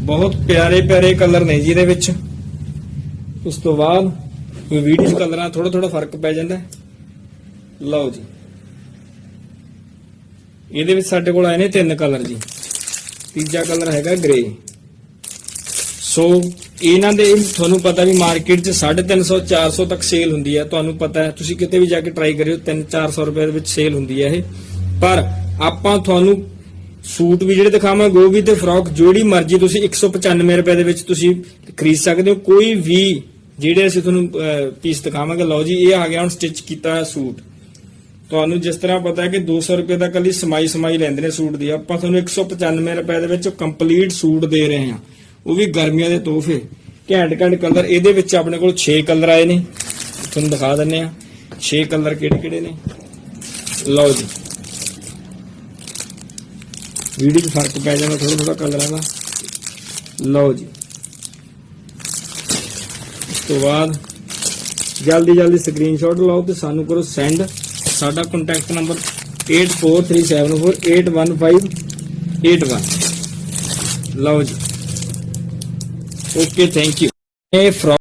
ਬਹੁਤ ਪਿਆਰੇ ਪਿਆਰੇ ਕਲਰ ਨੇ ਜੀ ਇਹਦੇ ਵਿੱਚ। ਉਸ ਤੋਂ ਬਾਅਦ ਕੋਈ ਵੀਡੀਓ ਕਲਰਾਂ ਥੋੜਾ ਥੋੜਾ ਫ਼ਰਕ ਪੈ ਜਾਂਦਾ ਲਓ ਜੀ। ਇਹਦੇ ਵਿੱਚ ਸਾਡੇ ਕੋਲ ਆਏ ਨੇ ਤਿੰਨ ਕਲਰ ਜੀ। ਤੀਜਾ ਕਲਰ ਹੈਗਾ ਗ੍ਰੇ ਸੋ ਇਹਨਾਂ ਦੇ ਤੁਹਾਨੂੰ ਪਤਾ ਵੀ ਮਾਰਕੀਟ 'ਚ 350 400 ਤੱਕ ਸੇਲ ਹੁੰਦੀ ਹੈ। ਤੁਹਾਨੂੰ ਪਤਾ ਹੈ, ਤੁਸੀਂ ਕਿਤੇ ਵੀ ਜਾ ਕੇ ਟਰਾਈ ਕਰਿਓ 3 400 ਰੁਪਏ ਦੇ ਵਿੱਚ ਸੇਲ ਹੁੰਦੀ ਹੈ ਇਹ। ਪਰ ਆਪਾਂ ਤੁਹਾਨੂੰ ਸੂਟ ਵੀ ਜਿਹੜੇ ਦਿਖਾਵਾਂਗੇ ਉਹ ਵੀ ਤੇ ਫਰੋਕ, ਜਿਹੜੀ ਮਰਜ਼ੀ ਤੁਸੀਂ 195 ਰੁਪਏ ਦੇ ਵਿੱਚ ਤੁਸੀਂ ਖਰੀਦ ਸਕਦੇ ਹੋ। ਕੋਈ ਵੀ ਜਿਹੜੇ ਅਸੀਂ ਤੁਹਾਨੂੰ ਪੀਸ ਦਿਖਾਵਾਂਗੇ, ਲਓ ਜੀ, ਇਹ ਆ ਗਿਆ ਹੁਣ ਸਟਿਚ ਕੀਤਾ ਹੋਇਆ ਸੂਟ। ਤੁਹਾਨੂੰ ਜਿਸ ਤਰ੍ਹਾਂ ਪਤਾ ਹੈ ਕਿ 200 ਰੁਪਏ ਦਾ ਕੱਲੀ ਸਮਾਈ ਸਮਾਈ ਲੈਂਦੇ ਨੇ ਸੂਟ ਦੀ। ਆਪਾਂ ਤੁਹਾਨੂੰ 195 ਰੁਪਏ ਦੇ ਵਿੱਚ ਕੰਪਲੀਟ ਸੂਟ ਦੇ ਰਹੇ ਹਾਂ। ਉਹ ਵੀ ਗਰਮੀਆਂ ਦੇ ਤੋਹਫੇ। ਘੈਂਟ ਘੈਂਟ ਕਲਰ। ਇਹਦੇ ਵਿੱਚ ਆਪਣੇ ਕੋਲ 6 ਕਲਰ ਆਏ ਨੇ। ਤੁਹਾਨੂੰ ਦਿਖਾ ਦਿੰਨੇ ਆ 6 ਕਲਰ ਕਿਹੜੇ ਕਿਹੜੇ ਨੇ? ਲਓ ਜੀ। ਵੀਡੀਓ 'ਚ ਫ਼ਰਕ ਪੈ ਜਾਣਾ ਥੋੜਾ ਥੋੜਾ ਕਲਰਾਂ ਦਾ ਲਓ ਜੀ ਉਸ ਤੋਂ ਬਾਅਦ ਜਲਦੀ ਜਲਦੀ ਸਕਰੀਨਸ਼ਾਟ ਲਓ ਤੇ ਸਾਨੂੰ ਕਰੋ ਸੈਂਡ ਸਾਡਾ ਕੰਟੈਕਟ ਨੰਬਰ 8437481581 ਲਓ ਜੀ ਓਕੇ ਥੈਂਕ ਯੂ ਇਹ ਫਰੋਕ